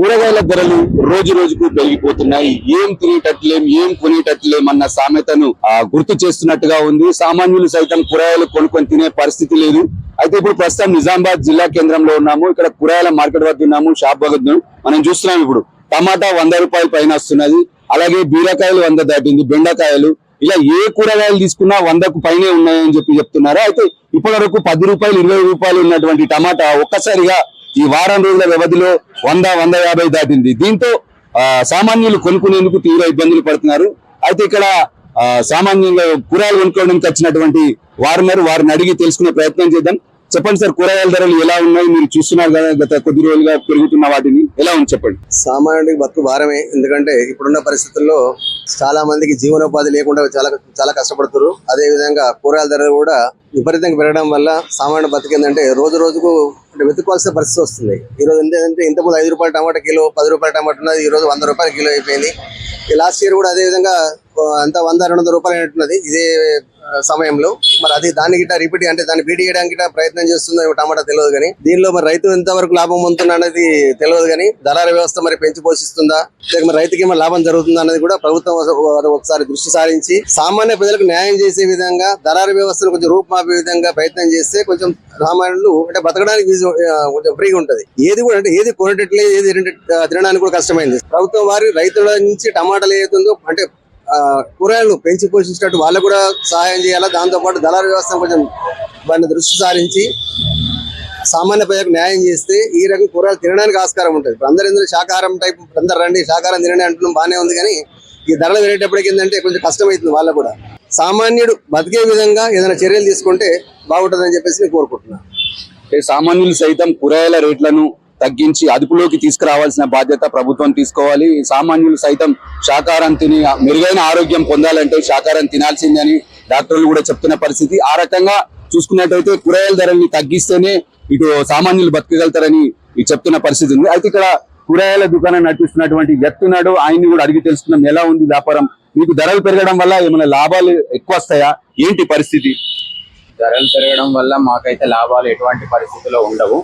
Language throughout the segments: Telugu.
కూరగాయల ధరలు రోజు రోజుకు పెరిగిపోతున్నాయి. ఏం తినేటట్లేం ఏం కొనేటట్లేం అన్న సామెతను ఆ, గుర్తు చేస్తున్నట్టుగా ఉంది. సామాన్యులు సైతం కూరగాయలు కొనుక్కొని తినే పరిస్థితి లేదు. అయితే ఇప్పుడు ప్రస్తుతం నిజామాబాద్ జిల్లా కేంద్రంలో ఉన్నాము. ఇక్కడ కూరగాయల మార్కెట్ వద్ద ఉన్నాము షాప్ వద్ద మనం చూస్తున్నాం ఇప్పుడు. టమాటా వంద రూపాయల పైన వస్తున్నది. అలాగే బీరకాయలు వంద దాటింది బెండకాయలు. ఇలా ఏ కూరగాయలు తీసుకున్నా వందకు పైనే ఉన్నాయని చెప్పి చెప్తున్నారు. అయితే ఇప్పటి వరకు పది రూపాయలు ఇరవై రూపాయలు ఉన్నటువంటి టమాటా ఒక్కసారిగా ఈ వారం రోజుల వ్యవధిలో వంద వంద యాభై దాటింది. దీంతో ఆ, సామాన్యులు కొనుక్కునేందుకు తీవ్ర ఇబ్బందులు పడుతున్నారు. అయితే ఇక్కడ ఆ, సామాన్యంగా కూరగాయలు కొనుక్కోవడానికి వచ్చినటువంటి వారున్నారు వారిని అడిగి తెలుసుకునే ప్రయత్నం చేద్దాం. చెప్పండి సార్ కూరగాయల ధరలు ఎలా ఉన్నాయి? మీరు చూస్తున్నారు కదా గత కొద్ది రోజులుగా పెరుగుతున్న వాటిని. ఎలా ఉంది చెప్పండి? సామాన్యుడికి బతుకు భారమే. ఎందుకంటే ఇప్పుడున్న పరిస్థితుల్లో చాలా మందికి జీవనోపాధి లేకుండా చాలా చాలా కష్టపడుతున్నారు. అదే విధంగా కూరగాయల ధరలు కూడా విపరీతంగా పెరగడం వల్ల సామాన్యుడు బతికేందంటే రోజు రోజుకు అంటే వెతుక్కోవాల్సిన పరిస్థితి వస్తుంది. ఈ రోజు ఏంటంటే ఇంతకుముందు ఐదు రూపాయల టమాటా కిలో పది రూపాయల టమాటా ఉన్నది ఈ రోజు వంద రూపాయల కిలో అయిపోయింది. ఈ లాస్ట్ ఇయర్ కూడా అదే విధంగా అంత వంద రెండు వందల రూపాయలు అయినట్టున్నది. ఇదే సమయంలో. మరి అది దాని గిట్ట రిపీట్ అంటే దాన్ని బీట్ చేయడానికి ప్రయత్నం చేస్తుందో టమాటా తెలియదు కానీ దీనిలో మరి రైతు ఎంతవరకు లాభం పొందుతున్నా అనేది తెలియదు కానీ దళాల వ్యవస్థ మరి పెంచి పోషిస్తుందా? లేక మరి రైతుకి ఏమైనా లాభం జరుగుతుందా అనేది కూడా ప్రభుత్వం ఒకసారి దృష్టి సారించి సామాన్య ప్రజలకు న్యాయం చేసే విధంగా దళాల వ్యవస్థను కొంచెం రూపుమాపే విధంగా ప్రయత్నం చేస్తే కొంచెం సామాన్యులు అంటే బతకడానికి కొంచెం ఫ్రీగా ఉంటుంది. ఏది కూడా అంటే ఏది కొనేటట్లేదు ఏది తినడానికి కూడా కష్టమైంది. ప్రభుత్వం వారి రైతుల నుంచి టమాటాలు ఏదైతుందో అంటే కూరగాయలను పెంచి పోషించినట్టు వాళ్ళకు కూడా సహాయం చేయాలా? దాంతో పాటు వ్యవస్థ కొంచెం వారిని దృష్టి సారించి సామాన్య ప్రజలకు న్యాయం చేస్తే ఈ రకం కూరగాయలు తినడానికి ఆస్కారం ఉంటుంది. ఇప్పుడు అందరూ ఎందుకు శాకాహారం టైప్ అందరు రండి శాకాహారం తినండి అంటున్నాం బాగానే ఉంది కానీ ఈ ధరలు పెరిగేటప్పటికి ఏంటంటే కొంచెం కష్టమవుతుంది వాళ్ళకు కూడా. సామాన్యుడు బతికే విధంగా ఏదైనా చర్యలు తీసుకుంటే బాగుంటుందని చెప్పేసి నేను కోరుకుంటున్నాను. సామాన్యులు సైతం కూరగాయల రేట్లను తగ్గించి అదుపులోకి తీసుకురావాల్సిన బాధ్యత ప్రభుత్వం తీసుకోవాలి. సామాన్యులు సైతం శాకాహారం తిని మెరుగైన ఆరోగ్యం పొందాలంటే శాకాహారం తినాల్సిందని డాక్టర్లు కూడా చెప్తున్న పరిస్థితి. ఆ రకంగా చూసుకున్నట్టయితే కూరగాయల ధరల్ని తగ్గిస్తేనే ఇటు సామాన్యులు బతకగలుగుతారని చెప్తున్న పరిస్థితి ఉంది. అయితే ఇక్కడ కూరగాయల దుకాణం నడిపిస్తున్నటువంటి వ్యక్తి ఉన్నాడు. ఆయన్ని కూడా అడిగి తెలుసుకున్నాం ఎలా ఉంది వ్యాపారం? మీకు ధరలు పెరగడం వల్ల ఏమైనా లాభాలు ఎక్కువ వస్తాయా? ఏంటి పరిస్థితి? ధరలు పెరగడం వల్ల మాకైతే లాభాలు ఎటువంటి పరిస్థితుల్లో ఉండవు.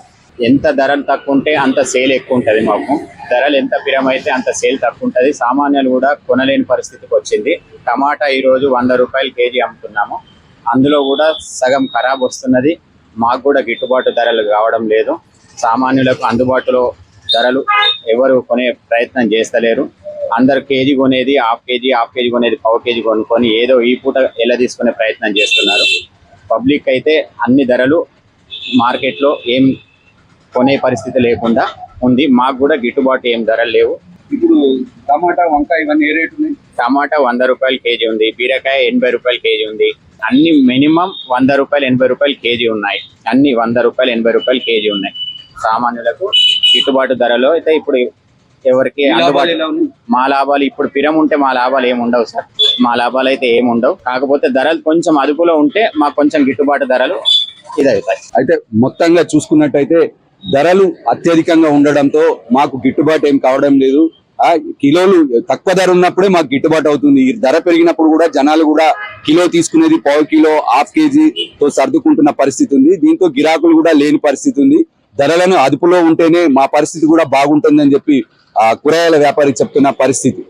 ఎంత ధరలు తక్కువ ఉంటే అంత సేల్ ఎక్కువ ఉంటుంది మాకు. ధరలు ఎంత పిరమైతే అంత సేల్ తక్కువ ఉంటుంది సామాన్యులు కూడా కొనలేని పరిస్థితికి వచ్చింది. టమాటా ఈరోజు వంద రూపాయలు కేజీ అమ్ముతున్నాము. అందులో కూడా సగం ఖరాబ్ వస్తున్నది. మాకు కూడా గిట్టుబాటు ధరలు కావడం లేదు. సామాన్యులకు అందుబాటులో ధరలు ఎవరు కొనే ప్రయత్నం చేస్తలేరు. అందరు కేజీ కొనేది హాఫ్ కేజీ హాఫ్ కేజీ కొనేది పావు కేజీ కొనుక్కొని ఏదో ఈ పూట ఎలా తీసుకునే ప్రయత్నం చేస్తున్నారు. పబ్లిక్ అయితే అన్ని ధరలు మార్కెట్లో ఏం కొనే పరిస్థితి లేకుండా ఉంది. మాకు కూడా గిట్టుబాటు ఏం ధరలు లేవు. ఇప్పుడు టమాటా వంకాయ ఇవన్నీ ఏ రేటు ఉన్నాయి? టమాటా వంద రూపాయలు కేజీ ఉంది. బీరకాయ ఎనభై రూపాయలు కేజీ ఉంది. అన్ని మినిమం వంద రూపాయలు ఎనభై రూపాయలు కేజీ ఉన్నాయి. అన్ని వంద రూపాయలు ఎనభై రూపాయలు కేజీ ఉన్నాయి. సామాన్యులకు గిట్టుబాటు ధరలో అయితే ఇప్పుడు ఎవరికి మా లాభాలు ఇప్పుడు పిరం ఉంటే మా లాభాలు ఏమి ఉండవు సార్. మా లాభాలు అయితే ఏమి ఉండవు. కాకపోతే ధరలు కొంచెం అదుపులో ఉంటే మాకు కొంచెం గిట్టుబాటు ధరలు ఇదవుతాయి. అయితే మొత్తంగా చూసుకున్నట్టయితే ధరలు అత్యధికంగా ఉండడంతో మాకు గిట్టుబాటు ఏం కావడం లేదు. ఆ కిలోలు తక్కువ ధర ఉన్నప్పుడే మాకు గిట్టుబాటు అవుతుంది. ఈ ధర పెరిగినప్పుడు కూడా జనాలు కూడా కిలో తీసుకునేది పావు కిలో హాఫ్ కేజీ తో సర్దుకుంటున్న పరిస్థితి ఉంది. దీంతో గిరాకులు కూడా లేని పరిస్థితి ఉంది. ధరలను అదుపులో ఉంటేనే మా పరిస్థితి కూడా బాగుంటుందని చెప్పి ఆ కూరగాయల వ్యాపారి చెప్తున్న పరిస్థితి.